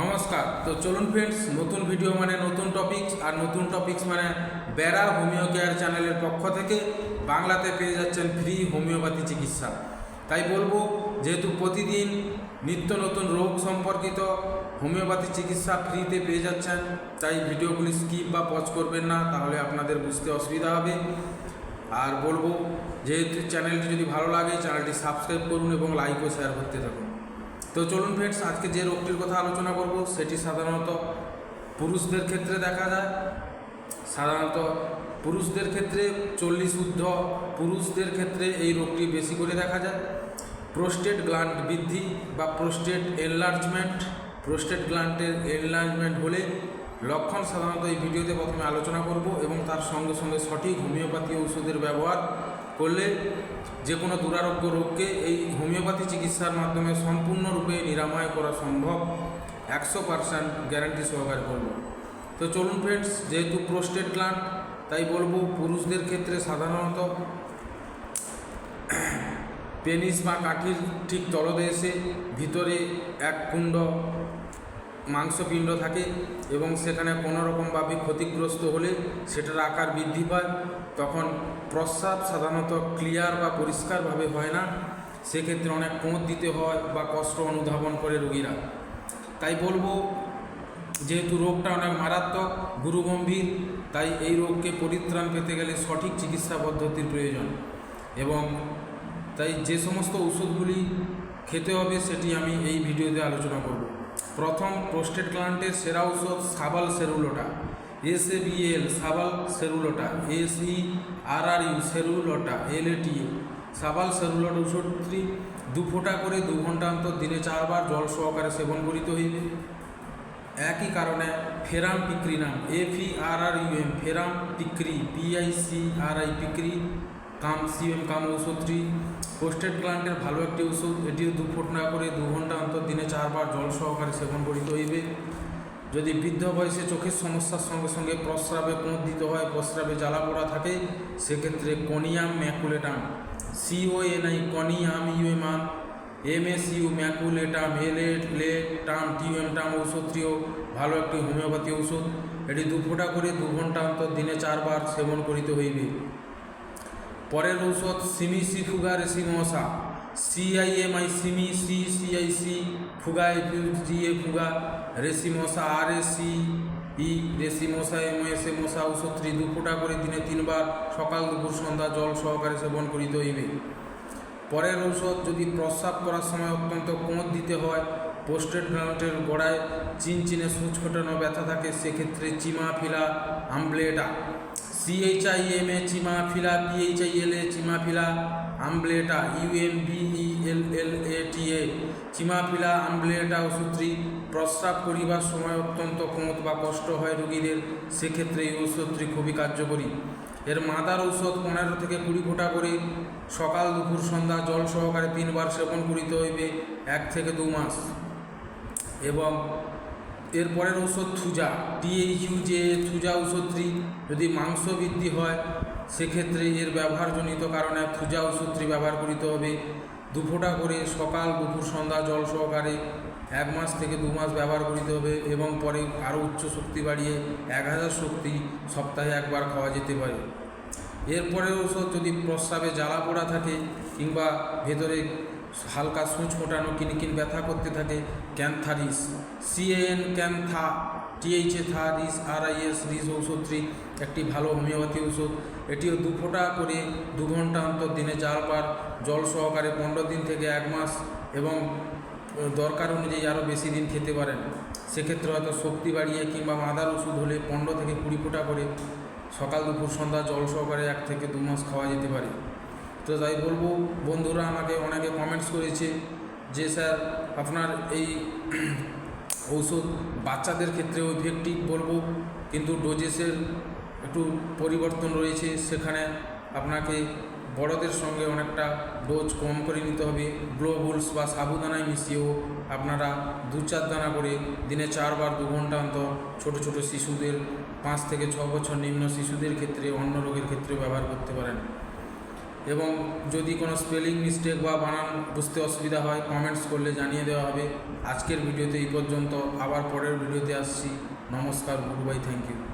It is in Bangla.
নমস্কার। তো চলুন ফ্রেন্ডস নতুন ভিডিও মানে নতুন টপিকস আর নতুন টপিকস মানে বেড়া হোমিও কেয়ার চ্যানেলের পক্ষ থেকে বাংলাতে পেয়ে যাচ্ছেন ফ্রি হোমিওপ্যাথি চিকিৎসা। তাই বলব, যেহেতু প্রতিদিন নিত্য নতুন রোগ সম্পর্কিত হোমিওপ্যাথি চিকিৎসা ফ্রিতে পেয়ে যাচ্ছেন, তাই ভিডিওগুলি স্কিপ বা পজ করবেন না, তাহলে আপনাদের বুঝতে অসুবিধা হবে। আর বলব, যেহেতু চ্যানেলটি যদি ভালো লাগে চ্যানেলটি সাবস্ক্রাইব করুন এবং লাইক ও শেয়ার করতে থাকুন। তো চলুন ফ্রেন্ডস আজকে যে রোগটির কথা আলোচনা করব, সেটি সাধারণত পুরুষদের ক্ষেত্রে দেখা যায়। সাধারণত পুরুষদের ক্ষেত্রে চল্লিশ ঊর্ধ্ব, পুরুষদের ক্ষেত্রে এই রোগটি বেশি করে দেখা যায়। প্রোস্টেট গ্ল্যান্ড বৃদ্ধি বা প্রোস্টেট এনলার্জমেন্ট প্রোস্টেট গ্ল্যান্ডের এনলার্জমেন্ট হলে লক্ষণ সাধারণত এই ভিডিওতে প্রথমে আলোচনা করব এবং তার সঙ্গে সঙ্গে সঠিক হোমিওপ্যাথি ওষুধের ব্যবহার করলে যে কোনো দুরারোগ্য রোগকে এই হোমিওপ্যাথি চিকিৎসার মাধ্যমে সম্পূর্ণরূপে নিরাময় করা সম্ভব, একশো পারসেন্ট গ্যারান্টি সহকারে করব। তো চলুন ফ্রেন্ডস যেহেতু প্রোস্টেট গ্ল্যান্ড তাই বলব পুরুষদের ক্ষেত্রে সাধারণত পেনিস বা কাঠির ঠিক তলদেশে ভিতরে এক কুণ্ড মাংসপিণ্ড থাকে এবং সেখানে কোনোরকমভাবে ক্ষতিগ্রস্ত হলে সেটার আকার বৃদ্ধি পায়, তখন প্রস্রাব সাধারণত ক্লিয়ার বা পরিষ্কারভাবে হয় না। সেক্ষেত্রে অনেক কোঁত দিতে হয় বা কষ্ট অনুধাবন করে রোগীরা। তাই বলব, যেহেতু রোগটা অনেক মারাত্মক, গুরুগম্ভীর, তাই এই রোগকে পরিত্রাণ পেতে গেলে সঠিক চিকিৎসা পদ্ধতির প্রয়োজন। এবং তাই যে সমস্ত ওষুধগুলি খেতে হবে সেটি আমি এই ভিডিওতে আলোচনা করব। প্রথম প্রোস্টেট গ্ল্যান্ডের সেরা ঔষধ sabal serrulata, S A B L sabal serrulata, S E R R U serrulata, L A T sabal serrulata ওষুধটি দু ফোঁটা করে দু ঘণ্টা অন্তর দিনে চারবার জল সহকারে সেবন করিতে হইবে। একই কারণে ফেরাম পিক্রি নাম F E R R U M, ferrum picri PI C R I picricum C M cum ঔষধটি পোস্টেড গ্ল্যান্ডের ভালো একটি ওষুধ এটিও দু ফুট না করে দু ঘণ্টা অন্তর দিনে চারবার জল সহকারে সেবন করিতে হইবে। যদি বৃদ্ধ বয়সে চোখের সমস্যার সঙ্গে সঙ্গে প্রস্রাবে কোঁত দিতে হয়, প্রস্রাবে জ্বালা পোড়া থাকে, সেক্ষেত্রে conium maculatum CO N I, conium ইউএমআম M S U maculatum, L লে টাম টিউএম টাম ঔষধটিও ভালো একটি হোমিওপ্যাথি ওষুধ এটি দু করে দু ঘণ্টা অন্তর দিনে চারবার সেবন করিতে হইবে। পরের ঔষধ Simi ci fuga racemosa. CIMI cimi ci CIC fuga GA fuga racemosa R A C E রেসি মশা এম এস এ মশা, ঔষধটি দু ফোঁটা করে দিনে তিনবার, সকাল, দুপুর, সন্ধ্যা, জল সহকারে সেবন করিতে হইবে। পরের ঔষধ যদি প্রস্রাব করার সময় অত্যন্ত কোঁত দিতে হয় পোস্টেড গ্রাউন্ডের গোড়ায় চিনচিনে সূচ ফোটানো ব্যথা থাকে, সেক্ষেত্রে chimaphila umbellata CHI M A chimaphila PHI L A chimaphila umbellata UM BE L L A T A chimaphila umbellata ওষুধটি প্রস্রাব করিবার সময় অত্যন্ত কোঁত বা কষ্ট হয় রোগীদের, সেক্ষেত্রে এই ওষুধটি খুবই কার্যকরী। এর মাদার ঔষধ পনেরো থেকে কুড়ি ফোঁটা করে সকাল, দুপুর, সন্ধ্যা জল সহকারে তিনবার সেবন করিতে হইবে, এক থেকে দু মাস। এবং এরপরের ঔষধ থুজা টিএইচইউ যে থুজা ঔষধটি যদি মাংস বৃদ্ধি হয়, সেক্ষেত্রে এর ব্যবহারজনিত কারণে থুজা ওষুধটি ব্যবহার করিতে হবে। দু ফোঁটা করে সকাল, দুপুর, সন্ধ্যা জল সহকারে এক মাস থেকে দু মাস ব্যবহার করিতে হবে এবং পরে আরও উচ্চ শক্তি বাড়িয়ে এক হাজার শক্তি সপ্তাহে একবার খাওয়া যেতে পারে। এরপরে ওষুধ যদি প্রস্রাবে জ্বালা পোড়া থাকে কিংবা ভেতরে হালকা সূচ ফোটানো কিনকিন ব্যথা করতে থাকে, ক্যান্থারিস সিএন ক্যান্থা টিএইচএ থা রিস আর আই এস রিস ঔষধটি একটি ভালো হোমিওপ্যাথি ওষুধ এটিও দু ফোঁটা করে দু ঘণ্টা অন্তর দিনে চারবার জল সহকারে পনেরো দিন থেকে এক মাস এবং দরকার অনুযায়ী আরও বেশি দিন খেতে পারেন। সেক্ষেত্রে হয়তো শক্তি বাড়িয়ে কিংবা মাদার ওষুধ হলে পনেরো থেকে কুড়ি ফোঁটা করে সকাল দুপুর সন্ধ্যা জল সহকারে এক থেকে দু মাস খাওয়া যেতে পারে। তো তাই বলব, বন্ধুরা আমাকে অনেকে কমেন্টস করেছে যে, স্যার, আপনার এই ঔষধ বাচ্চাদের ক্ষেত্রেও ইফেক্টিভ বলব, কিন্তু ডোজেসের একটু পরিবর্তন রয়েছে। সেখানে আপনাকে বড়দের সঙ্গে অনেকটা ডোজ কম করে নিতে হবে। গ্লোবুলস বা সাবুদানায় মিশিয়েও আপনারা দু চার দানা করে দিনে চারবার দু ঘণ্টা অন্তর ছোটো ছোটো শিশুদের পাঁচ থেকে ছ বছর নিম্ন শিশুদের ক্ষেত্রে, অন্য রোগের ক্ষেত্রে ব্যবহার করতে পারেন। এবং যদি কোনো স্পেলিং মিস্টেক বা বানান বুঝতে অসুবিধা হয় কমেন্টস করলে জানিয়ে দেওয়া হবে। আজকের ভিডিওতে এই পর্যন্ত। আবার পরের ভিডিওতে আসছি। নমস্কার, গুড বাই থ্যাংক ইউ